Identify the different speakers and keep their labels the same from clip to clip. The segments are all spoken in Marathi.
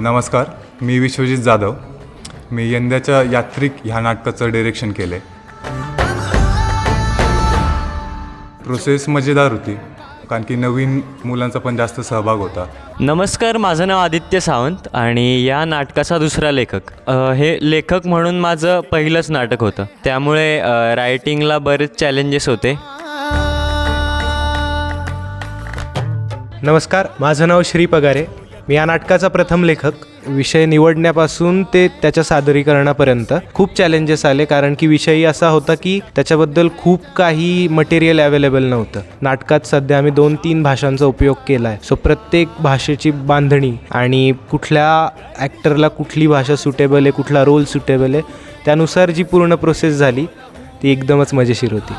Speaker 1: नमस्कार मी विश्वजित जाधव. मी यंदाच्या यात्रिक ह्या नाटकाचं डिरेक्शन केलं आहे प्रोसेस मजेदार होती कारण की नवीन मुलांचा पण जास्त सहभाग होता.
Speaker 2: नमस्कार माझं नाव आदित्य सावंत आणि या नाटकाचा दुसरा लेखक. अ, हे लेखक म्हणून माझं पहिलंच नाटक होतं. त्यामुळे अ, रायटिंगला बरेच चॅलेंजेस होते.
Speaker 3: नमस्कार माझं नाव श्री पगारे. मी या नाटकाचा प्रथम लेखक. विषय निवडण्यापासून ते त्याच्या सादरीकरणापर्यंत खूप चॅलेंजेस आले कारण की विषयही असा होता की त्याच्याबद्दल खूप काही मटेरियल अवेलेबल नव्हतं. नाटकात सध्या आम्ही दोन तीन भाषांचा उपयोग केला आहे सो प्रत्येक भाषेची बांधणी आणि कुठल्या ॲक्टरला कुठली भाषा सुटेबल आहे कुठला रोल सुटेबल आहे त्यानुसार जी पूर्ण प्रोसेस झाली ती एकदमच मजेशीर होती.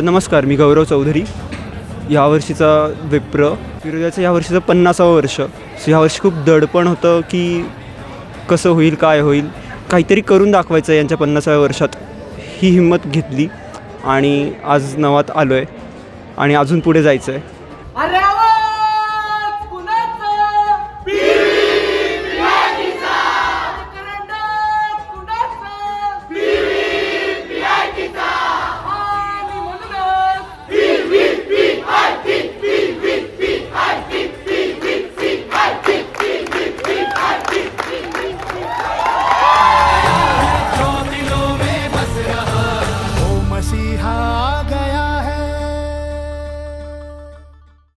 Speaker 4: नमस्कार मी गौरव चौधरी. यावर्षीचा विप्र. विरोधाचं यावर्षीचं पन्नासावं वर्ष. सो यावर्षी खूप दडपण होतं की कसं होईल काय होईल. काहीतरी करून दाखवायचं यांच्या पन्नासाव्या वर्षात. ही हिंमत घेतली आणि आज नवात आलो आहे आणि अजून पुढे जायचं आहे